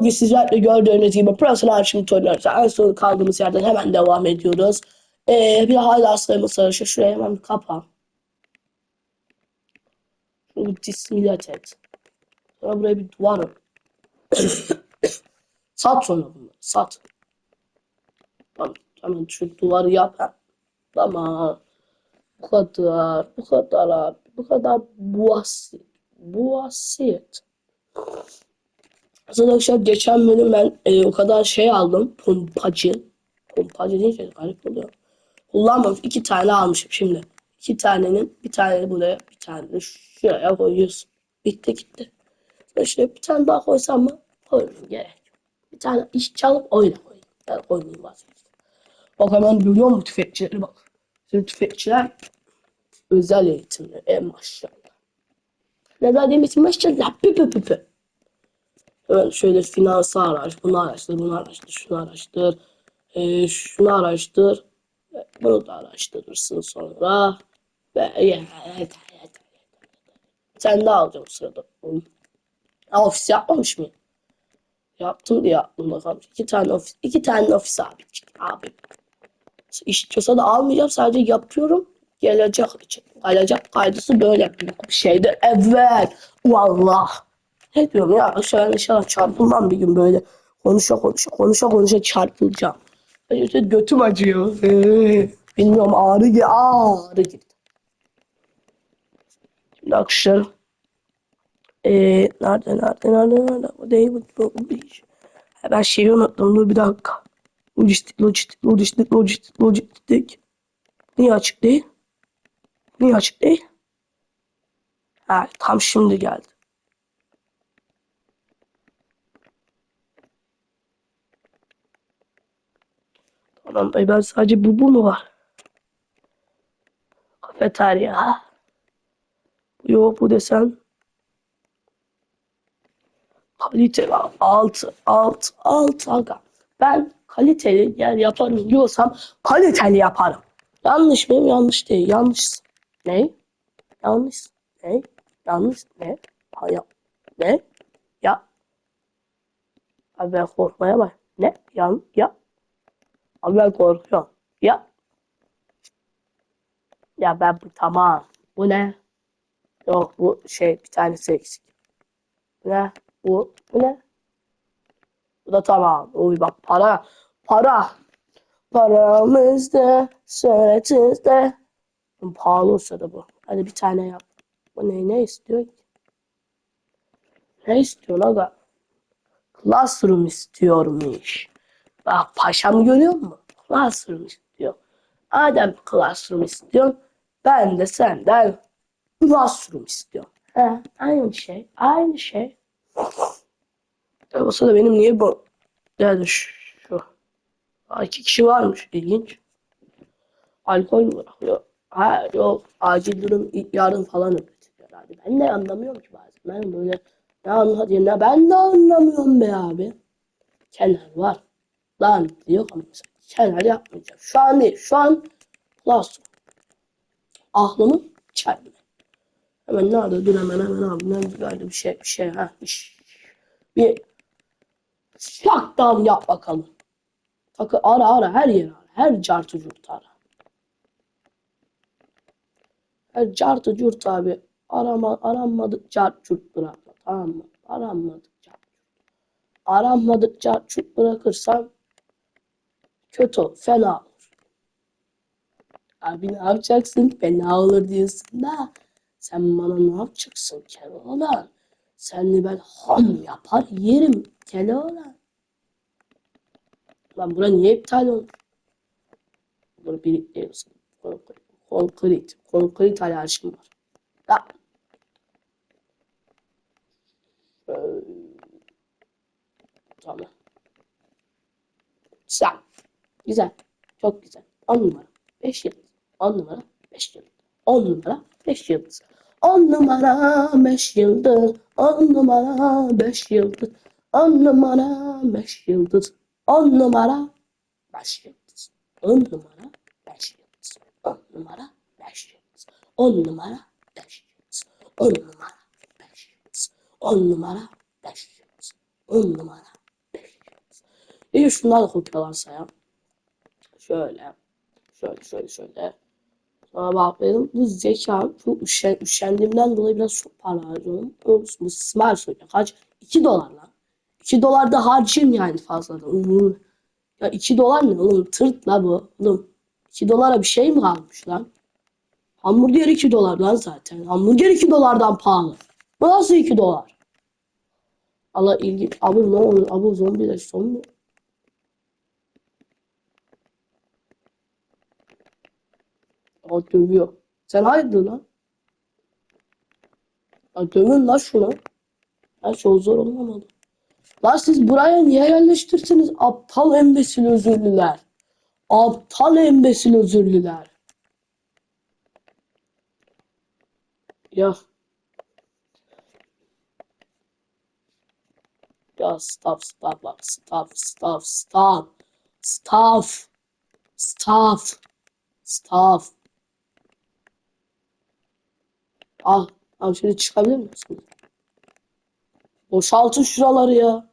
Bugün sizlerle gördüğünüz gibi Pıras'ın arşivini oynuyoruz. En son kaldığımız yerden hemen devam ediyoruz. Ee, bir hala aslarımız sarışır. Şuraya hemen kapa. Dismilat et. Sonra buraya bir duvar. Sat sonra bunları. Sat. Tamam. Hemen şu duvarı yap. ha. Tamam. Bu kadar. Bu kadar abi. Bu kadar basit. Basit. Arkadaşlar geçen bölüm ben e, o kadar şey aldım. Pompacı. Pompacı deyince garip oluyor. Kullanmamış. iki tane almışım şimdi. İki tanenin bir tane buraya bir tane şuraya koyuyorsun. Bitti gitti. Sonra şuraya bir tane daha koysam mı? Koyuyorum gerek. Bir tane iş çalıp oyna koyayım. Ben oynayayım vazgeçtim. Bak hemen görüyor musun tüfekçileri bak. Şimdi tüfekçiler özel eğitimli. E maşallah. Neden eğitim maşallah. Pü pü pü pü. Hemen şöyle finansı araş, bunu araştır, bunu araştır, şunu araştır, e, şunu araştır, ve bunu da araştırırsın sonra. Ve yeter, yeter, yeter. Sen de alacağım sırada. Ofis yapmamış mıyım? Yaptım diye aklımda kalmış. İki tane ofis, iki tane ofis abi. Abi. İstiyorsa da almayacağım, sadece yapıyorum. Gelecek için. Gelecek kaydısı böyle bir şeydir. Evet. Vallahi. Ne diyorum ya aşağı inşallah çarpılmam bir gün böyle konuşa konuşa konuşa konuşa çarpılacağım. İşte götüm acıyor. Ee, bilmiyorum ağrı gi ağrı girdi. Şimdi arkadaşlar ee, nerede nerede nerede nerede bu değil bu, bu, bu Ben şeyi unuttum dur bir dakika. Lojistik lojistik lojistik lojistik lojistik. Niye açık değil? Niye açık değil? Ha tam şimdi geldi. Tamam dayı ben sadece bu bu mu var? Kafeterya. Yok bu desen. Kalite alt alt alt aga. Ben kaliteli yer yaparım diyorsam kaliteli yaparım. Yanlış mıyım? Yanlış değil. Yanlış. Ne? Yanlış. Ne? Yanlış. Ne? Hayır. Ne? Ya. Abi ben korkmaya bak. Ne? Yan. Ya. Abi ben korkuyorum. Ya. Ya ben bu tamam. Bu ne? Yok bu şey bir tanesi eksik. Bu ne? Bu, bu ne? Bu da tamam. Uy bak para. Para. Paramızda, suretimizde. Pahalı olsa da bu. Hadi bir tane yap. Bu ne, ne istiyor ki? Ne istiyorsun aga? Classroom istiyormuş. Bak paşam görüyor musun? Classroom istiyor. Adem classroom istiyor. Ben de senden classroom istiyorum. He, aynı şey. Aynı şey. Ya olsa da benim niye bu? Yani şu. Aa, iki kişi varmış. İlginç. Alkol mü bırakıyor? Ha yok. Acil durum yarın falan üretiyor herhalde. Ben de anlamıyorum ki bazen. Ben böyle ne anlatayım ben de anlamıyorum be abi. Kenar var. Lan yok ama mesela kenar yapmayacağım. Şu an değil. Şu an classroom. Aklımı çelme. Hemen nerede? Dur hemen hemen abi. Ne böyle bir şey bir şey ha. Bir, bir shutdown yap bakalım. Takı ara ara her yer ara. Her cartı curt ara. Her cartı curt abi. Arama, aranmadık cart curt bırakma. Tamam mı? Aranmadık cart curt. Aranmadık cart curt bırakırsan kötü olur. Fena olur. Abi ne yapacaksın? Fena olur diyorsun da. Sen bana ne yapacaksın Keloğlan? Seni ben ham yapar yerim Keloğlan. Lan bura niye iptal olmuş? Bunu biriktiriyorsun. Konkret. Konkret. Konkret alerjim var. Ya. Tamam. Güzel. Çok güzel. 10 numara. 5 yıldız. 10 numara. 5 yıldız. 10 numara. 5 yıldız. 10 numara 5 yıldız. 10 numara 5 yıldız. 10 numara 5 yıldız. 10 numara 5 yıldız. 10 numara 5 yıldız. 10 numara 5 yıldız. 10 numara 5 yıldız. 10 numara 5 yıldız. 10 numara 5 yıldız. 10 numara İyi şunlar da kopyalansa ya. Şöyle. Şöyle şöyle şöyle. Sonra benim bu zeka bu üşen, üşendiğimden dolayı biraz çok para harcıyorum. O, bu smart söyle. Kaç? 2 dolar lan. 2 dolar da harcayayım yani fazladan. Ya 2 dolar ne oğlum? Tırt la bu. Oğlum 2 dolara bir şey mi kalmış lan? Hamburger 2 dolar lan zaten. Hamburger 2 dolardan pahalı. Bu nasıl 2 dolar? Allah ilgi. Abi ne oluyor? Abi zombiler son mu? O dövüyor. Sen hayırdır lan? Ya dövün lan şunu. Ya çok zor olmamalı. Lan siz buraya niye yerleştirsiniz? Aptal embesil özürlüler. Aptal embesil özürlüler. Ya. Ya stop stop bak stop stop stop stop stop stop Al. Al şimdi çıkabilir misin? Boşaltın şuraları ya.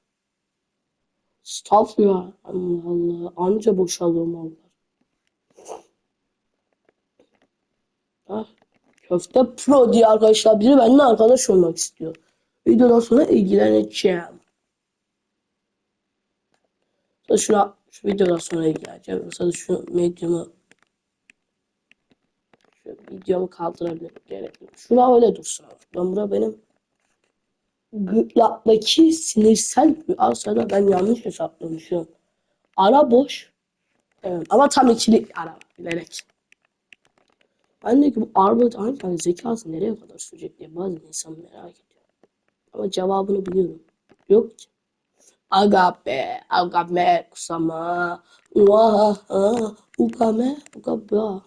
Stop ya. Allah Allah. Anca boşalıyor mallar. Ah. Köfte Pro diye arkadaşlar biri benimle arkadaş olmak istiyor. Videodan sonra ilgileneceğim. Şuna şu videodan sonra ilgileneceğim. Mesela şu medyumu videomu kaldırabilirim. Gerek yok. Şuna öyle dursun. Ben bura benim gırtlaktaki sinirsel aslında ben yanlış hesaplamışım. Ara boş. Evet, ama tam ikili ara bilerek. Ben de ki bu hangi hani zekası nereye kadar sürecek diye bazen insan merak ediyor. Ama cevabını biliyorum. Yok ki. Aga be, aga be, kusama. Uaha, ukame, ukaba.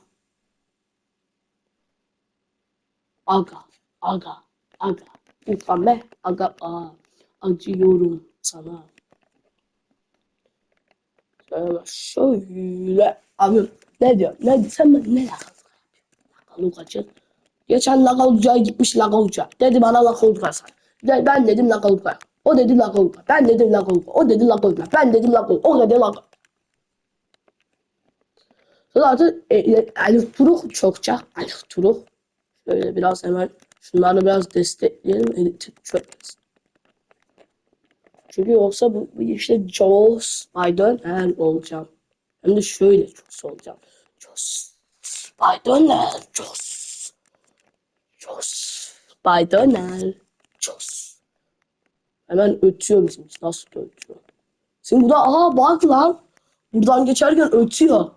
Aga, aga, aga. Ukame, aga, a. Acıyorum sana. Şöyle, şöyle. Abi ne diyor? Ne sen ne ne Lukacı. Geçen Lakaluca'ya gitmiş Lakaluca. Dedi bana Lakaluca sen. De, ben dedim Lakaluca. O dedi Lakaluca. Ben dedim Lakaluca. O dedi Lakaluca. Ben dedim Lakaluca. O dedi Lakaluca. Zaten e, e, Elif Turuk çokça. Elif Turuk. Şöyle biraz hemen şunları biraz destekleyelim. Elektrik çökmesin. Çünkü yoksa bu bu işte Jaws Biden olacağım. Hem de şöyle Jaws olacağım. Jaws Spider-Man. Jos. Jos. Spider-Man. Jos. Hemen ötüyor bizim. Nasıl da ötüyor? Şimdi burada aha bak lan. Buradan geçerken ötüyor.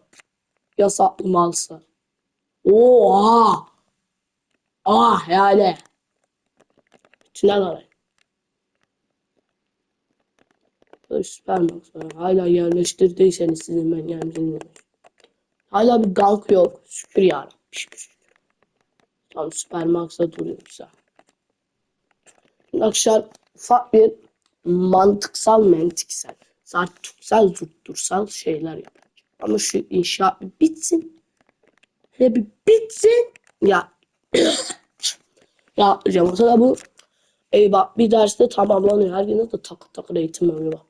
Yasaklı malsa. Oha. Ah yani. Tünel arayın. Süpermax var. Hala yerleştirdiyseniz sizin ben gelmeyeceğim. Hala bir gank yok. Şükür ya. Şükür. Tam Supermax'da duruyor güzel. Şimdi arkadaşlar ufak bir mantıksal mentiksel zartuksal zurttursal şeyler yapacağım. Ama şu inşaat bir bitsin. Hele bir bitsin. Ya ya o da bu eyvah bir derste tamamlanıyor. Her gün de takır takır eğitim öyle bak.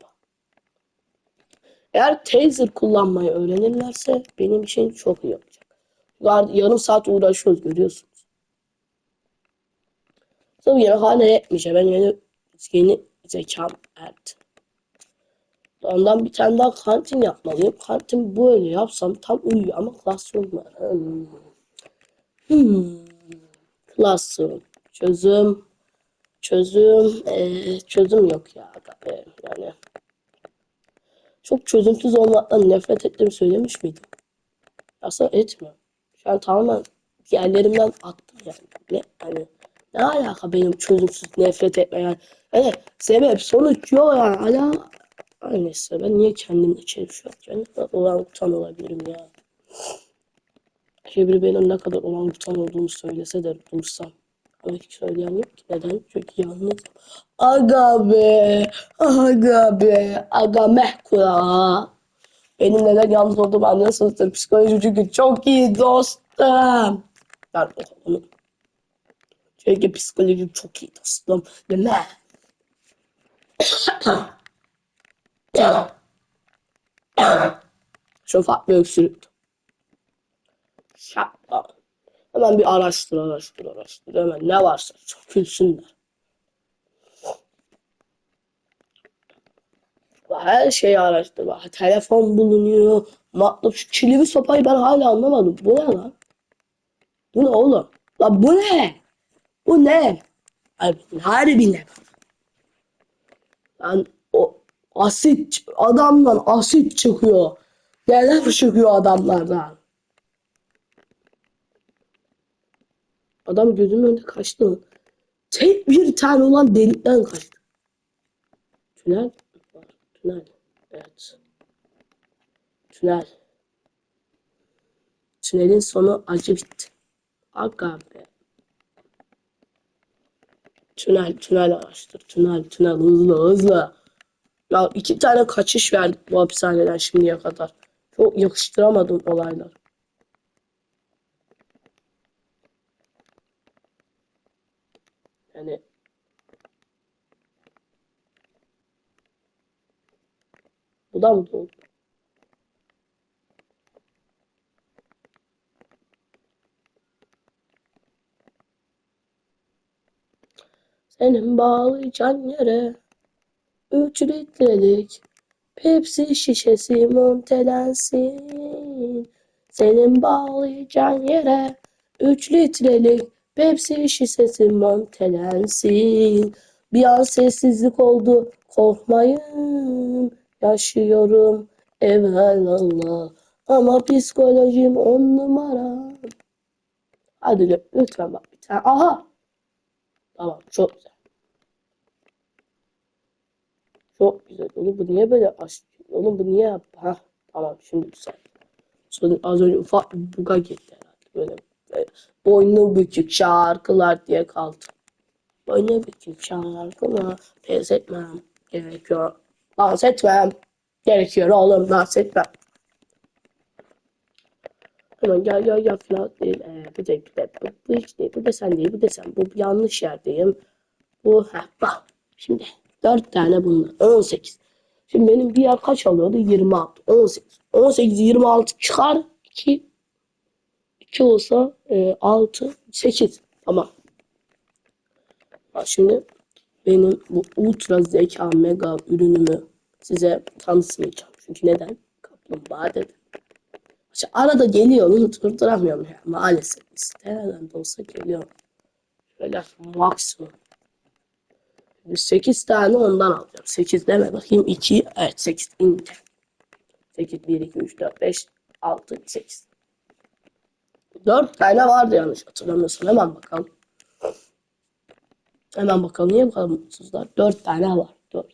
Eğer taser kullanmayı öğrenirlerse benim için çok iyi olacak. Yarım saat uğraşıyoruz görüyorsunuz. Tabii yine hala yetmeyecek. Ben yeni, yeni zekam erdi. Ondan bir tane daha kantin yapmalıyım. Kantin böyle yapsam tam uyuyor ama klasörüm var. Hmm. Hmm. Klasörüm. Çözüm. Çözüm. Ee, çözüm yok ya. Yani çok çözümsüz olmaktan nefret ettiğimi söylemiş miydim? Aslında etmiyorum. Şu an tamamen yerlerimden attım yani. Ne, hani, ne alaka benim çözümsüz nefret etme yani. Hani sebep sonuç yok yani. Hala neyse ben niye kendimle çelişiyorum? Kendimle olan utan olabilirim ya. Biri benim ne kadar olan utan olduğumu söylese de dursam. Ama hiç söyleyen yok ki. Neden? Çünkü yalnız. Aga be. Aga be. Aga mehkura. Benim neden yalnız olduğumu anlıyorsunuzdur. Psikoloji çünkü çok iyi dostum. Ben onu. Çünkü psikoloji çok iyi dostum. Değil mi? Şu ufak bir öksürük. Şapka. Hemen bir araştır, araştır, araştır. Hemen ne varsa sökülsünler. Her şeyi araştır. Bak, telefon bulunuyor. Matlap şu çilimi sopayı ben hala anlamadım. Bu ne lan? Bu ne oğlum? Lan bu ne? Bu ne? Abi, harbi ne? Lan o asit adamdan asit çıkıyor. Neler çıkıyor adamlardan? Adam gözümün önünde kaçtı? Tek bir tane olan delikten kaçtı. Tünel var. Tünel. Evet. Tünel. Tünelin sonu acı bitti. Aga be. Tünel, tünel araştır. Tünel, tünel hızlı, hızlı. Ya iki tane kaçış verdik bu hapishaneden şimdiye kadar. Çok yakıştıramadım olaylar. Yani bu da mı doğdu? Senin bağlayacağın yere üç litrelik Pepsi şişesi montelensin. Senin bağlayacağın yere üç litrelik Pepsi şişesi montelensin. Bir an sessizlik oldu. Korkmayın. Yaşıyorum evvelallah. Ama psikolojim on numara. Hadi lütfen bak bir tane. Aha. Tamam çok güzel. Çok güzel. Oğlum bu niye böyle aç? Oğlum bu niye yap? Ha tamam şimdi güzel. Sonra az önce ufak bir buga gitti herhalde. Böyle boynu bükük şarkılar diye kaldı. Boynu bükük şarkılar pes etmem gerekiyor. Dans etmem gerekiyor oğlum dans etmem. Hemen gel gel gel falan değil. Ee, bir de bir de bu hiç değil. Bu da sen değil. Bu da sen. Bu yanlış yerdeyim. Bu ha bak. Şimdi 4 tane bunlar. 18. Şimdi benim bir yer kaç alıyordu? 26. 18. 18 26 çıkar 2 2 olsa e, 6 8. Tamam. Bak şimdi benim bu ultra zeka mega ürünümü size tanıtmayacağım. Çünkü neden? Kaplumbağa dedim. İşte arada geliyor onu durduramıyorum ya. Maalesef nereden de olsa geliyor. Şöyle maksimum. 8 tane ondan alacağım. 8 deme bakayım 2 evet 8 ince. 8 1 2 3 4 5 6 8. 4 tane vardı yanlış hatırlamıyorsam hemen bakalım. Hemen bakalım niye bu kadar mutsuzlar? 4 tane var. 4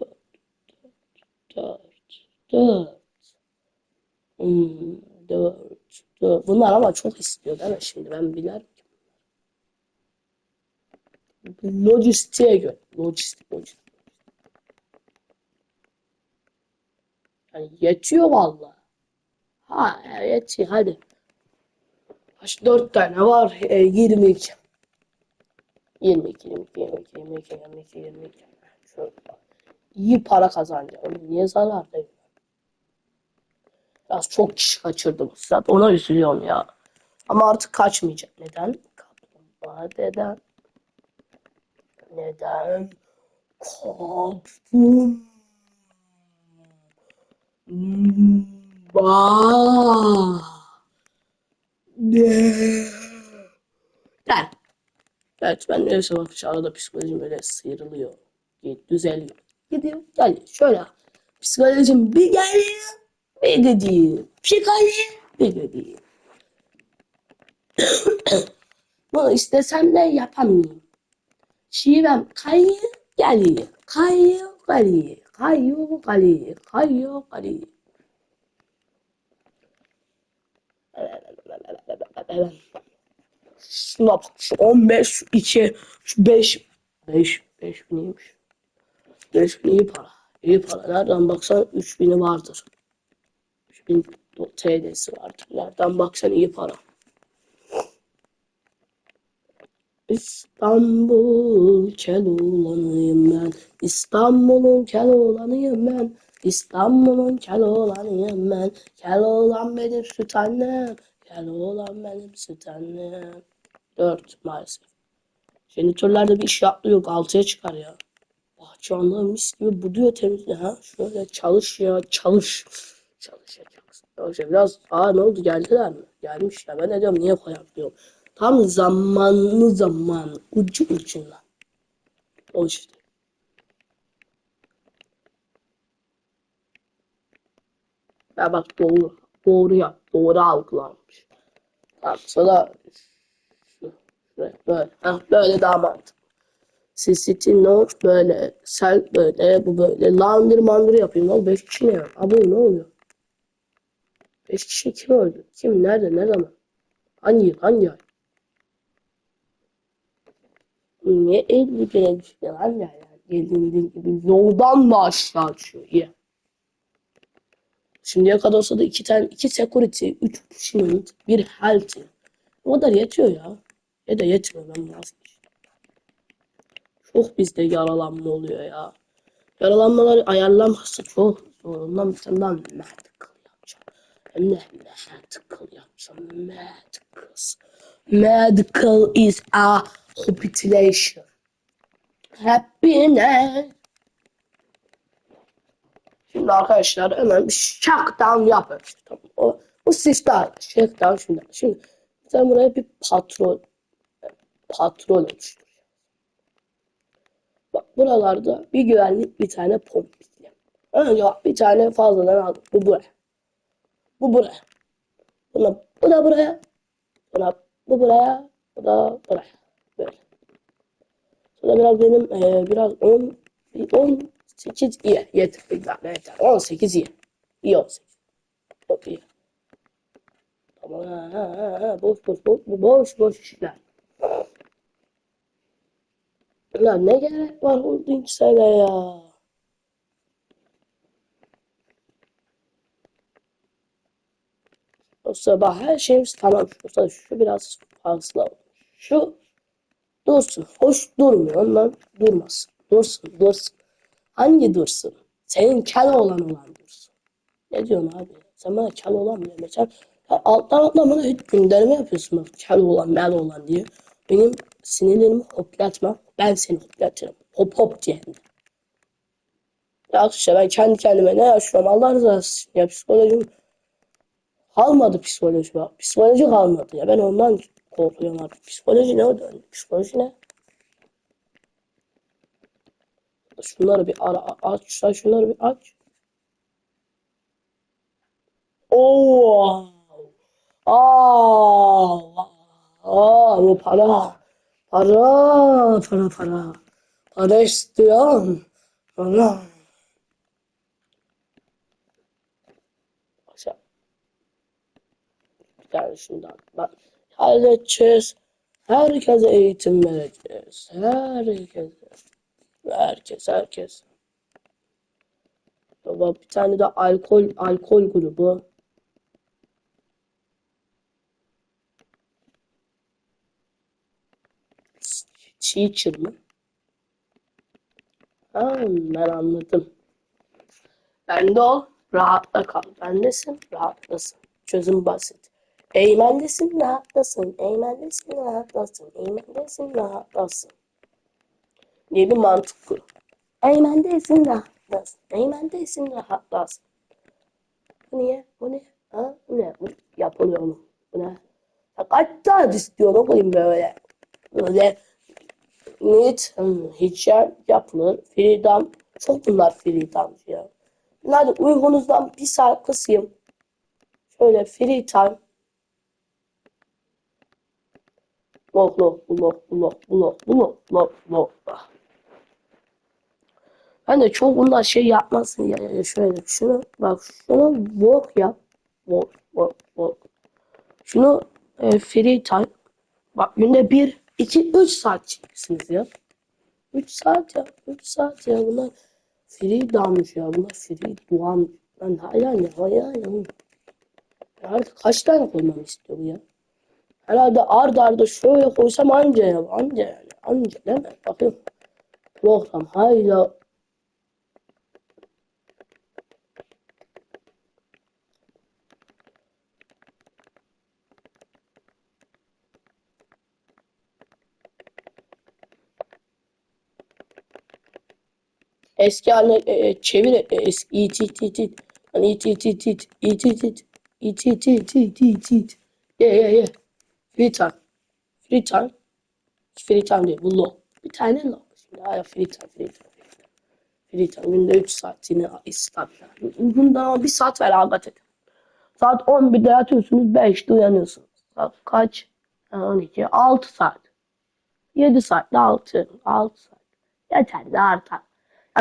4 4 4 Hmm, 4 4 Bunlar ama çok istiyor değil mi şimdi ben bilerim. Lojistiğe göre. Lojistik, lojistik. Yani yetiyor valla. Ha yetiyor hadi. Kaç dört tane var? E, 22. 22, 22, 22, 22, 22, 22. Şöyle. İyi para kazanacağım. Niye zarardayım? Biraz çok kişi kaçırdım. Zaten ona üzülüyorum ya. Ama artık kaçmayacak. Neden? Kaplumbağa neden? Neden? Kaptım. Der. Evet ben neyse bak şu arada psikolojim böyle sıyrılıyor. Düzeliyor. Gidiyor. Geliyor. Şöyle. Psikolojim bir geliyor. Bir gidiyor. Psikoloji bir gidiyor. Bunu istesem de yapamıyorum. Şivem kayıyor, geliyor. Kayıyor, geliyor. Kayıyor, geliyor. Kayıyor, geliyor. Şu 15, şu 2, şu 5. 5, 5 bin iyiymiş. 5 bin iyi para. İyi para. Nereden baksan 3 bini vardır. 3 bin TL'si vardır. Nereden baksan iyi para. İstanbul Keloğlan'ıyım ben. İstanbul'un Keloğlan'ıyım ben. İstanbul'un Keloğlan'ıyım ben. Keloğlan benim süt annem. Keloğlan benim süt annem. Dört maalesef. Jeneratörlerde bir iş yaptığı yok. Altıya çıkar ya. Bahçıvanlar mis gibi buduyor temizle ha. Şöyle çalış ya çalış. Çalışacaksın. Çalışa biraz. Aa ne oldu geldiler mi? Gelmişler. Ben de diyorum niye koyamıyorum. Tam zamanlı zaman. Ucu ucuna. O işte. Ya bak doğru. Doğru yap. Doğru algılanmış. Tamam sonra böyle. Heh, böyle daha mantıklı. CCT note böyle. Sel böyle. Bu böyle. Laundry mandry yapayım. Oğlum 5 kişi ne ya? Abi ne oluyor? 5 kişi kim öldü? Kim? Nerede? Ne zaman? Hangi yıl? Hangi ay? Niye 50 kere düştü lan ya? Geldiğinde gibi yoldan mı aşağı düşüyor? İyi. Şimdiye kadar olsa da iki tane, iki security, üç achievement, bir health. O kadar yetiyor ya. Ya da yetmiyor ben vazgeçtim. Çok bizde yaralanma oluyor ya. Yaralanmaları ayarlanması çok zor. Ondan bir tane daha medical yapacağım. Hem de medical yapacağım. Medical. Medical is a hospitalation. Happiness. Şimdi arkadaşlar hemen bir shutdown yapıyoruz. Tamam. O, bu sistem shutdown şimdi. Şimdi sen buraya bir patrol patrol oluştur. Bak buralarda bir güvenlik bir tane pompikli. Önce bak bir tane fazladan aldım. Bu buraya. Bu buraya. Buna, bu da buraya. Buna, bu buraya. Bu da buraya. Böyle. Sonra biraz benim e, biraz 10 10 8 iyi. Yeter. Yeter. yeter. 18 iyi. İyi 18. Çok iyi. Tamam. Ha, ha, ha. Boş boş boş boş boş işler. Lan ne gerek var holding sana ya? O sabah her şeyimiz tamam. Şu, şu biraz fazla. Şu dursun. Hoş durmuyor. Ondan durmasın. Dursun. Dursun. Hangi dursun? Senin kel olan olan dursun. Ne diyorsun abi? Sen bana kel olan mı diyorsun? Mesela ya alttan alttan bana hiç gönderme yapıyorsun bak. Kel olan, mel olan diye. Benim sinirlerimi hoplatma. Ben seni hoplatırım. Hop hop diye. Ya işte ben kendi kendime ne yaşıyorum Allah rızası için. Ya psikolojim kalmadı psikoloji. Bak. Psikoloji kalmadı ya. Ben ondan korkuyorum artık. Psikoloji ne o? Psikoloji ne? Şunları bir ara aç. Sen şunları bir aç. Oo. Aa. Aa, bu para. Para, para, para. Para istiyorum. Para. Aşağı. Bir tane şundan. Bak. Halledeceğiz. Herkese eğitim vereceğiz. Herkese. Herkes, herkes. Baba bir tane de alkol, alkol grubu. Teacher mı? Ha, ben anladım. Bende ol, rahatla kal. Bendesin, rahatlasın. Çözüm basit. Eğmendesin, rahatlasın. Eğmendesin, rahatlasın. Eğmendesin, rahatlasın. Diye bir mantık kur. Eğmendesin, rahatlasın. Eğmendesin, rahatlasın. Bu niye? Bu ne? Ha? Bu ne? Bu yapılıyor mu? Bu ne? Ya kaç tane istiyor okuyayım böyle. Böyle Nit, hmm, hicret yapılır. Freedom. Çok bunlar freedom ya. Hadi uygunuzdan bir saat kısayım. Şöyle free time. Lok lok lok lok lok lok lok lok. Ben de çok bunlar şey yapmasın ya, ya şöyle şunu bak şunu walk yap. Walk walk walk. Şunu e, free time. Bak günde bir 2-3 saat çekmişsiniz ya. 3 saat ya. 3 saat ya. Bunlar free dalmış ya. Bunlar free duan. Ben hala ne hala ne. Artık kaç tane koymamı istiyor ya? Herhalde ard arda şöyle koysam anca ya. Anca yani. Anca değil mi? Bakayım. Program hala Eski haline e, e, çevir. E, eski, it it it it. Hani it it it it. It it it. It it it it it it. Ye ye ye. Free time. Free time. Free time değil. Bu low. Bir tane low. Şimdi hala free time. Free time. Free time. Günde 3 saat yine istat. Yani. Bundan bir saat ver abat edin. Saat 11'de yatıyorsunuz. 5'te uyanıyorsunuz. Saat kaç? Ha, 12. 6 saat. 7 saat. 6. 6 saat. Yeter de artar.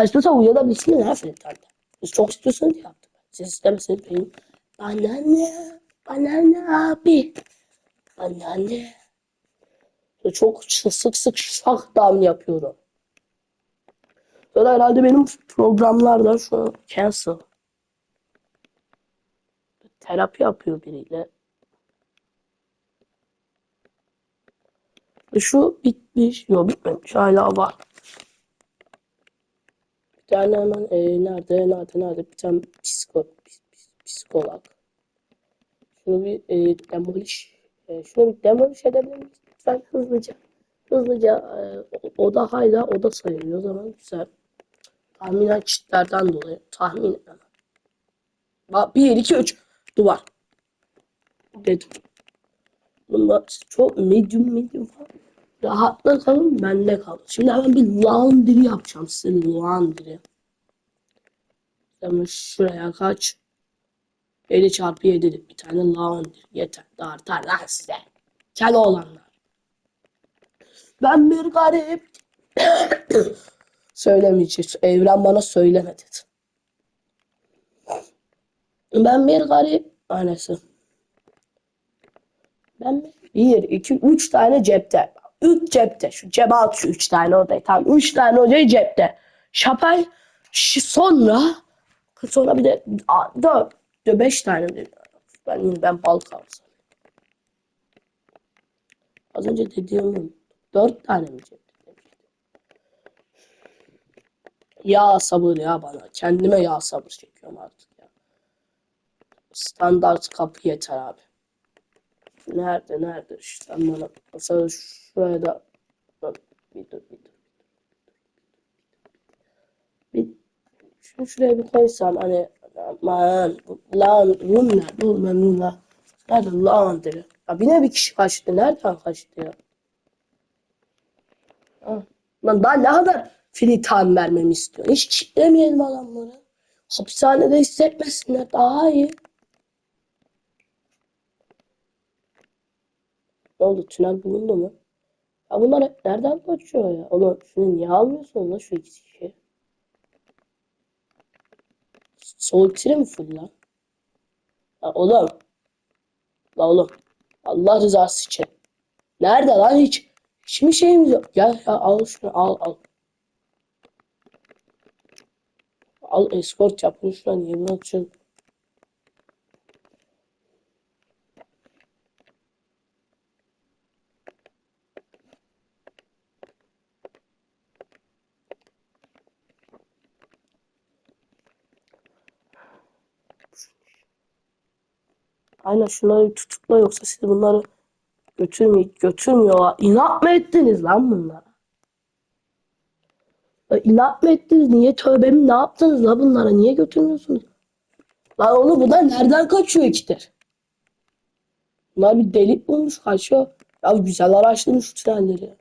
İstiyorsan uyanabilirsin ya time'da. Siz çok istiyorsanız yaptım. Siz istemezseniz benim. Bana ne? Bana ne abi? Bana ne? Çok sık sık shutdown yapıyorum. Sonra herhalde benim programlarda şu an cancel. Terapi yapıyor biriyle. Şu bitmiş. Yok bitmemiş. Hala var. Tane hemen e, nerede nerede nerede bir tane psiko, ps- ps- psikolog. Şunu bir e, demolish e, şunu bir demolish edebilir miyiz? Lütfen hızlıca. Hızlıca e, o, o da hala o da sayılıyor o zaman güzel. Tahminen çitlerden dolayı. Tahmin. Bak 1, 2, 3. Duvar. Dedim. Bunlar çok medium medium falan. Rahatla kalın bende kalın. Şimdi hemen bir laundry yapacağım size laundry. Hemen şuraya kaç. 50 çarpı 7'lik bir tane laundry. Yeter. Daha artar lan size. Kel olanlar. Ben bir garip. Söylemeyeceğiz. Evren bana söyleme dedi. Ben bir garip. Annesi. Ben bir, iki, üç tane cepte. Üç cepte. Şu cebe at şu üç tane odayı. Tamam. Üç tane odayı cepte. Şapel sonra sonra bir de a, dört, dört beş tane de- ben ben bal kalsın. Az önce dediğim dört tane mi cepte. Ya sabır ya bana. Kendime ya sabır çekiyorum artık ya. Standart kapı yeter abi. Nerede nerede işte bana mesela şuraya da bir dur bir dur bir şunu şuraya bir koysam hani aman lan oğlum ben room'la nerede lan dedi ya bir ne bir kişi kaçtı nereden kaçtı ya ha. lan daha ne kadar free time vermemi istiyor hiç kitlemeyelim adamları hapishanede hissetmesinler daha iyi Ne oldu? Tünel bulundu mu? Ya bunlar hep nereden kaçıyor ya? Oğlum şunu niye almıyorsun lan şu iki kişi? Soğuk tire mi full lan? Ya oğlum. La oğlum. Allah rızası için. Nerede lan hiç? Hiç mi şeyimiz yok? Gel ya al şunu al al. Al escort yapın niye bunu atıyorsun? Aynen şunları tutukla yoksa siz bunları götürmüyor, götürmüyorlar. İnat mı ettiniz lan bunlara? Ya inat mı ettiniz? Niye tövbemi ne yaptınız la bunlara? Niye götürmüyorsunuz? Lan oğlum bunlar nereden kaçıyor ikidir? Bunlar bir delik bulmuş kaçıyor. Ya güzel araştırmış şu trenleri.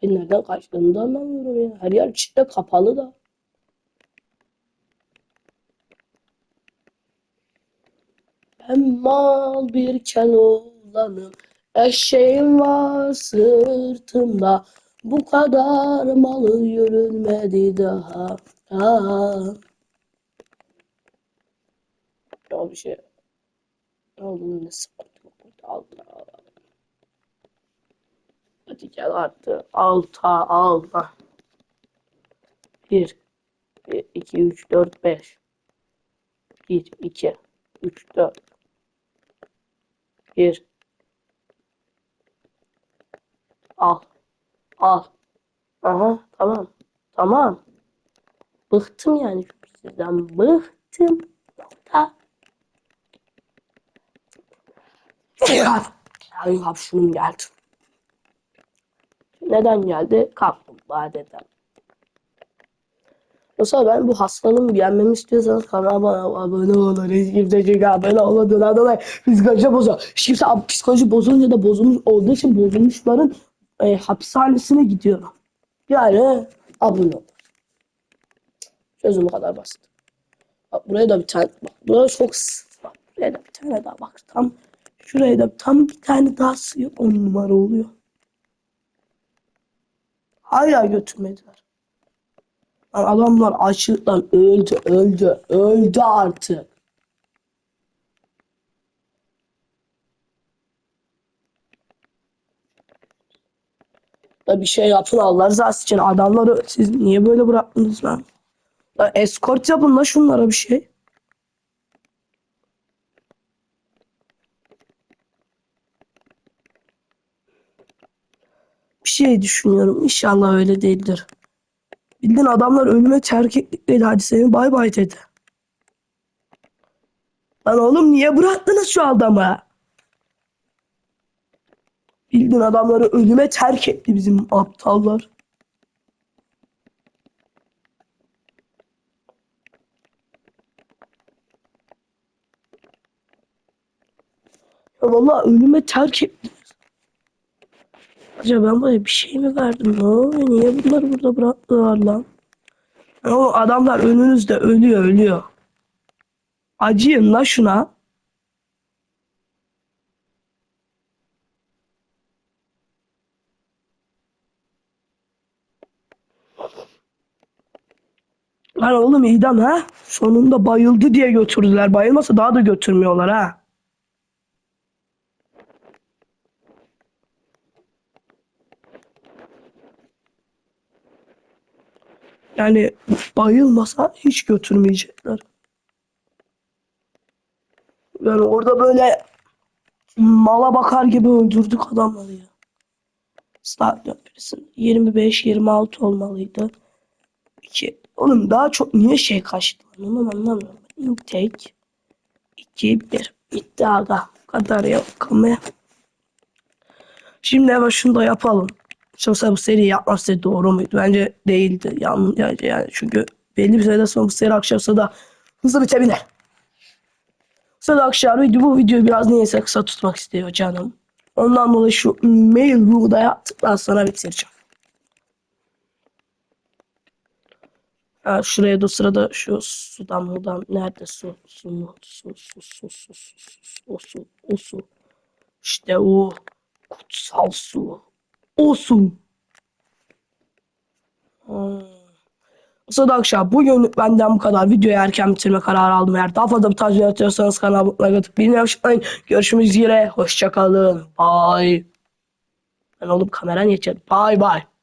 Hayır nereden kaçtığını da anlamıyorum ya. Her yer çitle kapalı da. Ben mal bir keloğlanım. Eşeğim var sırtımda. Bu kadar malı yürünmedi daha. Aa. Ya bir şey. Oldu ne sıkıntı burada Allah. Hadi gel artık. Alta alta. 1 1 2 3 4 5 1 2 3 4 1 Al. Al. Aha tamam. Tamam. Bıktım yani sizden. Bıktım. Nokta. Ay hapşunum geldi. Neden geldi? Kaplumbağa dedem. Mesela ben bu hastalığımı yenmemi istiyorsanız kanalıma abone olun. Hiç kimse abone olmadığından dolayı psikoloji bozuyor. Hiç kimse psikoloji bozulunca da bozulmuş olduğu için bozulmuşların e, hapishanesine gidiyorum. Yani abone olun. Çözüm bu kadar basit. Bak buraya da bir tane bak buraya çok bak buraya da bir tane daha bak tam şuraya da tam bir tane daha sığıyor on numara oluyor. Hala götürmediler. Adamlar açlıktan öldü öldü öldü artık. Da bir şey yapın Allah rızası için adamları siz niye böyle bıraktınız lan? Lan eskort yapın la şunlara bir şey. Bir şey düşünüyorum. İnşallah öyle değildir. Bildiğin adamlar ölüme terk ettikliydi. Hadi seni bay bay dedi. Lan oğlum niye bıraktınız şu adamı? Bildiğin adamları ölüme terk etti bizim aptallar. Ya vallahi ölüme terk etti. Acaba ben böyle bir şey mi verdim? Ne oluyor? Niye bunları burada bıraktılar lan? O adamlar önünüzde ölüyor ölüyor. Acıyın la şuna. Lan oğlum idam ha? Sonunda bayıldı diye götürdüler. Bayılmasa daha da götürmüyorlar ha. Yani bayılmasa hiç götürmeyecekler. Yani orada böyle mala bakar gibi öldürdük adamları ya. Start birisinin 25-26 olmalıydı. İki. Oğlum daha çok niye şey kaçtı? Onu anlamıyorum. Intake 2 1 bitti aga. Bu kadar ya. Kamera. Şimdi hemen şunu da yapalım. Yoksa bu seri yapması doğru muydu? Bence değildi. Yani, yani, çünkü belli bir süreden sonra bu seri akşamsa da hızlı bitebilir. Sonra akşam video, bu videoyu biraz neyse kısa tutmak istiyor canım. Ondan dolayı şu mail rule'da yaptıktan sonra bitireceğim. Ha, şuraya da sırada şu sudan mudan nerede su su mu su su su su su su o su o su işte o kutsal su o su. Hmm. O sırada akşam bugün benden bu kadar. Videoyu erken bitirme kararı aldım. Eğer daha fazla bu tarz video atıyorsanız kanala abone olmayı bilmeyi unutmayın. Görüşmek üzere. Hoşçakalın. Bye. Ben oğlum kamera niye çekti? Bye bye.